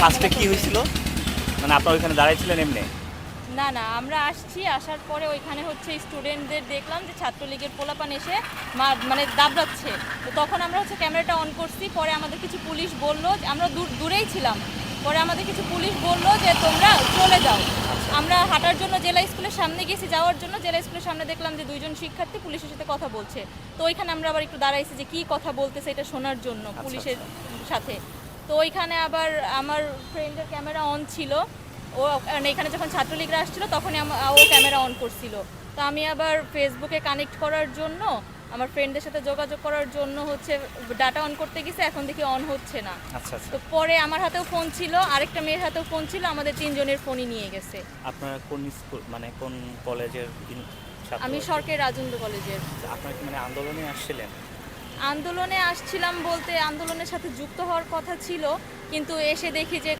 ফার্স্টে কি হয়েছিল? মানে আপনার ওইখানে দাঁড়াইছিলেন এমনি? না না আমরা আসছি আসার পরে ওইখানে হচ্ছে স্টুডেন্টদের দেখলাম যে ছাত্রলীগের পোলাপান এসে মানে দাবড়াচ্ছে। তো তখন আমরা হচ্ছে ক্যামেরাটা অন করছি পরে আমাদের কিছু পুলিশ বলল যে আমরা দূর দূরেই ছিলাম। পরে আমাদের কিছু পুলিশ বলল যে তোমরা চলে যাও। আমরা হাঁটার জন্য জেলা স্কুলের সামনে গেছি যাওয়ার জন্য জেলা স্কুলের সামনে দেখলাম যে দুইজন শিক্ষার্থী পুলিশের সাথে কথা বলছে। তো ওইখানে আমরা আবার একটু দাঁড়াইছি যে কি কথা বলতেছে এটা শোনার জন্য আচ্ছা, পুলিশের সাথে। তো ওইখানে আবার আমার ফ্রেন্ডের ক্যামেরা অন ছিল। ও মানে এখানে যখন ছাত্রলীগরা আসছিল তখনই ও ক্যামেরা অন করছিল। তো আমি আবার ফেসবুকে কানেক্ট করার জন্য আমার ফ্রেন্ডদের সাথে যোগাযোগ করার জন্য হচ্ছে ডাটা অন করতে গেছে এখন দেখি অন হচ্ছে না। আচ্ছা আচ্ছা। তো পরে আমার হাতেও ফোন ছিল আরেকটা মেয়ের হাতেও ফোন ছিল আমাদের তিনজনের ফোনই নিয়ে গেছে। আপনারা কোন স্কুল মানে কোন কলেজের আমি সরকারি রাজেন্দ্র কলেজের আপনারা কি মানে আন্দোলনে আসছিলেন? আন্দোলনে আসছিলাম বলতে আন্দোলনের সাথে যুক্ত হওয়ার কথা ছিল কিন্তু এসে দেখি যে